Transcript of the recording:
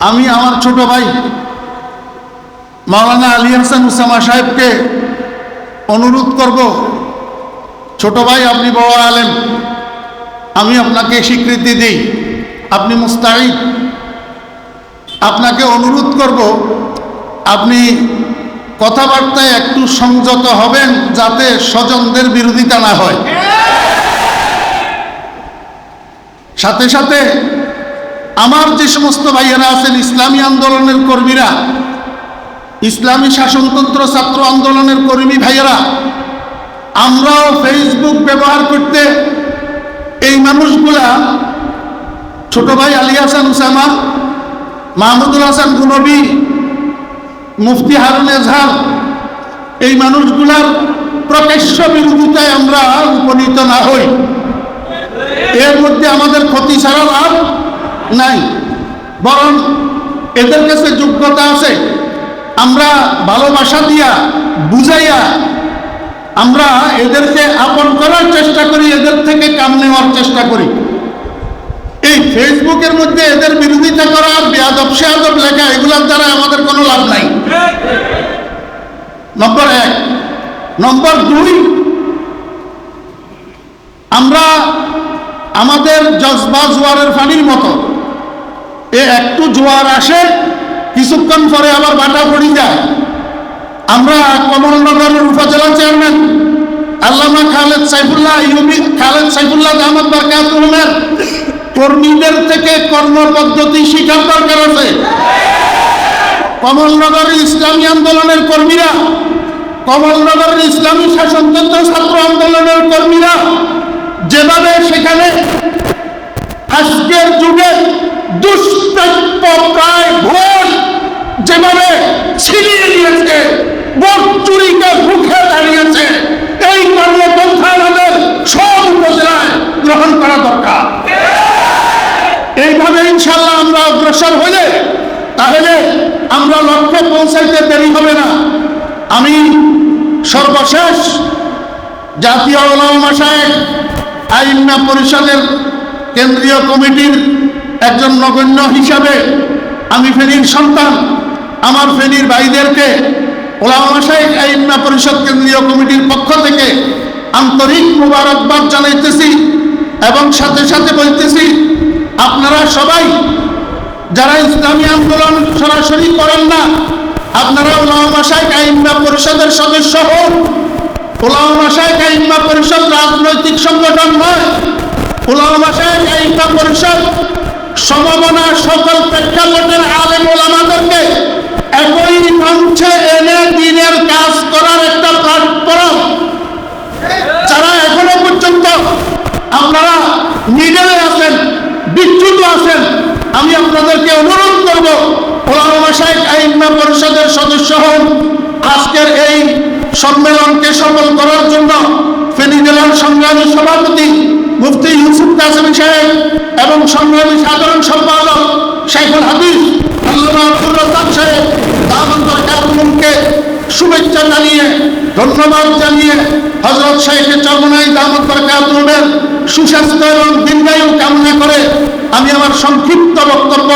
আমি আমার ছোট ভাই মাওলানা আলী হাসান উসামা সাহেবকে অনুরোধ করব, ছোট ভাই, আপনি বড় আলেম, আমি আপনাকে স্বীকৃতি দিই, আপনি মুস্তাহিদ। আপনাকে অনুরোধ করব, আপনি কথাবার্তায় একটু সংযত হবেন যাতে স্বজনদের বিরোধিতা না হয়। সাথে সাথে আমার যে সমস্ত ভাইয়েরা আছেন, ইসলামী আন্দোলনের কর্মীরা, ইসলামী শাসনতন্ত্র ছাত্র আন্দোলনের কর্মী ভাইয়েরা, আমরাও ফেসবুক ব্যবহার করতে এই মানুষগুলা ছোট ভাই আলী হাসান উসামা, মাহমুদুল হাসান গুনবী মুফতি হারুন এজহার, এই মানুষগুলার প্রকাশ্য বিরোধিতায় আমরা উপনীত না হই। এর মধ্যে আমাদের ক্ষতি ছাড়া লাভ নাই। বরং এদের কাছে যোগ্যতা আছে। আমরা ভালোবাসা দিয়া বুঝাইয়া আমরা এদেরকে আপন করার চেষ্টা করি, এদের থেকে কাম নেওয়ার চেষ্টা করি। এই ফেসবুকের মধ্যে এদের বিরোধিতা করা, বেয়াদব সেয়াদব লেখা, এগুলোর দ্বারা আমাদের কোনো লাভ নাই। নম্বর এক। নম্বর দুই, আমরা আমাদের জজবা জোয়ারের পানির মতো এ একটু জোয়ার আসে, কিছুক্ষণ পরে আবার বাটা পড়ি যায়। আমরা কমলনগরের উপজেলা চেয়ারম্যান, আল্লামা খালেদ সাইফুল্লাহ ইউবি, খালেদ সাইফুল্লাহ আহমদ বারকাতুলের কর্মীদের থেকে কর্মপদ্ধতি শিখার দরকার আছে। কমলনগরের ইসলামী আন্দোলনের কর্মীরা কমলনগরের ইসলামী শাসনতন্ত্র ছাত্র আন্দোলনের কর্মীরা যেভাবে সেখানে আজকের যুগে দুষ্প্রাপ্য প্রায় ভোট যেভাবে ছিনিয়ে নিয়েছে, ভোট চুরিকে মুখে এই কর্মপন্থা আমাদের সব উপজেলায় গ্রহণ করা দরকার। এইভাবে ইনশাল্লাহ আমরা অগ্রসর হলে, তাহলে আমরা লক্ষ্যে পৌঁছাইতে দেরি হবে না। আমি সর্বশেষ জাতীয় ওলামা সাহেব পরিষদের কেন্দ্রীয় কমিটির একজন নগণ্য হিসাবে আমি ফেনীর সন্তান। আমার ফেনীর ভাইদেরকে ওলামা সাহেব আইননা পরিষদ কেন্দ্রীয় কমিটির পক্ষ থেকে আন্তরিক মুবারকবাদ জানাইতেছি এবং সাথে সাথে বলতেছি, আপনারা সবাই যারা ইসলামী আন্দোলন সরাসরি করেন না, আপনারা ওলামা সাহেব আইননা পরিষদের সদস্য হন। ওলামা সাহেব আইনমা পরিষদ রাজনৈতিক সংগঠন নয়। ওলামা সাহেব আইনমা পরিষদ সমমনা সকল প্রেক্ষাপটের আলেম ওলামাদেরকে একই মঞ্চে এনে দিনের কাজ করার একটা প্ল্যাটফর্ম যারা এখনও পর্যন্ত আপনারা মিডলে আছেন বিচ্যুত আছেন আমি আপনাদেরকে অনুরোধ করব ওলামা সাহেব আইনমা পরিষদের সদস্য হন। আজকের এই সম্মেলনকে সফল করার জন্য ফেনী জেলার সংগ্রামী সভাপতি মুফতি ইউসুফ কাসেমি সাহেব এবং সংগ্রামী সাধারণ সম্পাদক শাইখুল হাদিস শুভেচ্ছা জানিয়ে, ধন্যবাদ জানিয়ে হজরত শাহেখে চরমনাই দামন্তর কাকুমের সুস্বাস্থ্য এবং দীর্ঘায়ু কামনা করে আমি আমার সংক্ষিপ্ত বক্তব্য